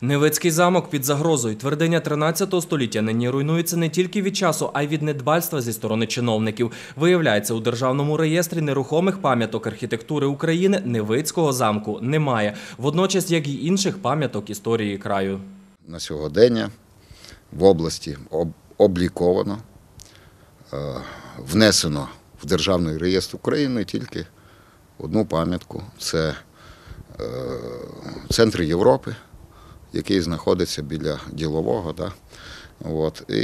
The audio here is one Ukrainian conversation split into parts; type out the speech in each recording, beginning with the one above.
Невицький замок під загрозою. Твердиня 13 століття нині руйнується не тільки від часу, а й від недбальства зі сторони чиновників. Виявляється, у державному реєстрі нерухомих пам'яток архітектури України Невицького замку немає. Водночас, як і інших пам'яток історії краю. на сьогодення в області обліковано, е, внесено в Державний реєстр України тільки одну пам'ятку. Це е, центр Європи, який знаходиться біля ділового. Да? От. І,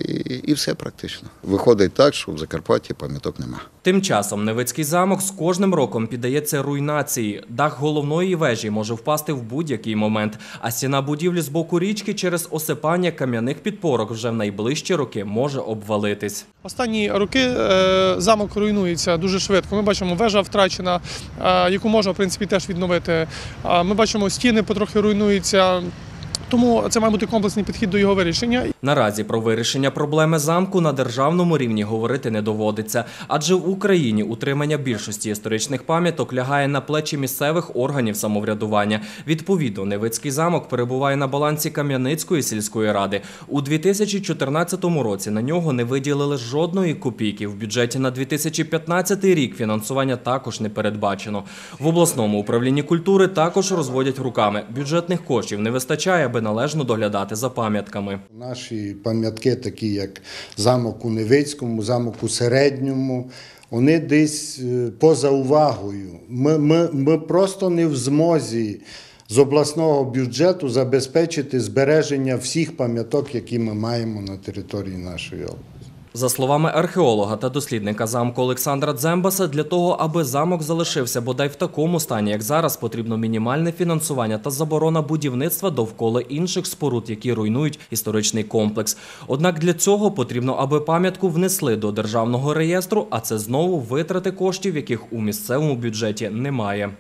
і все практично. Виходить так, що в Закарпатті пам'яток нема. Тим часом Невицький замок з кожним роком піддається руйнації. Дах головної вежі може впасти в будь-який момент, а стіна будівлі з боку річки через осипання кам'яних підпорок вже в найближчі роки може обвалитись. Останні роки е, замок руйнується дуже швидко. Ми бачимо, вежа втрачена, е, яку можна в принципі теж відновити. Ми бачимо, стіни потрохи руйнуються. Тому це має бути комплексний підхід до його вирішення. Наразі про вирішення проблеми замку на державному рівні говорити не доводиться, адже в Україні утримання більшості історичних пам'яток лягає на плечі місцевих органів самоврядування. Відповідно, Невицький замок перебуває на балансі Кам'яницької сільської ради. У 2014 році на нього не виділили жодної копійки. В бюджеті на 2015 рік фінансування також не передбачено. В обласному управлінні культури також розводять руками. Бюджетних коштів не вистачає, аби належно доглядати за пам'ятками. Наші пам'ятки, такі як замок у Невицькому, замок у Середньому, вони десь е, поза увагою. Ми, ми, ми просто не в змозі з обласного бюджету забезпечити збереження всіх пам'яток, які ми маємо на території нашої області. За словами археолога та дослідника замку Олександра Дзембаса, для того, аби замок залишився бодай в такому стані, як зараз, потрібно мінімальне фінансування та заборона будівництва довкола інших споруд, які руйнують історичний комплекс. Однак для цього потрібно, аби пам'ятку внесли до державного реєстру, а це знову витрати коштів, яких у місцевому бюджеті немає.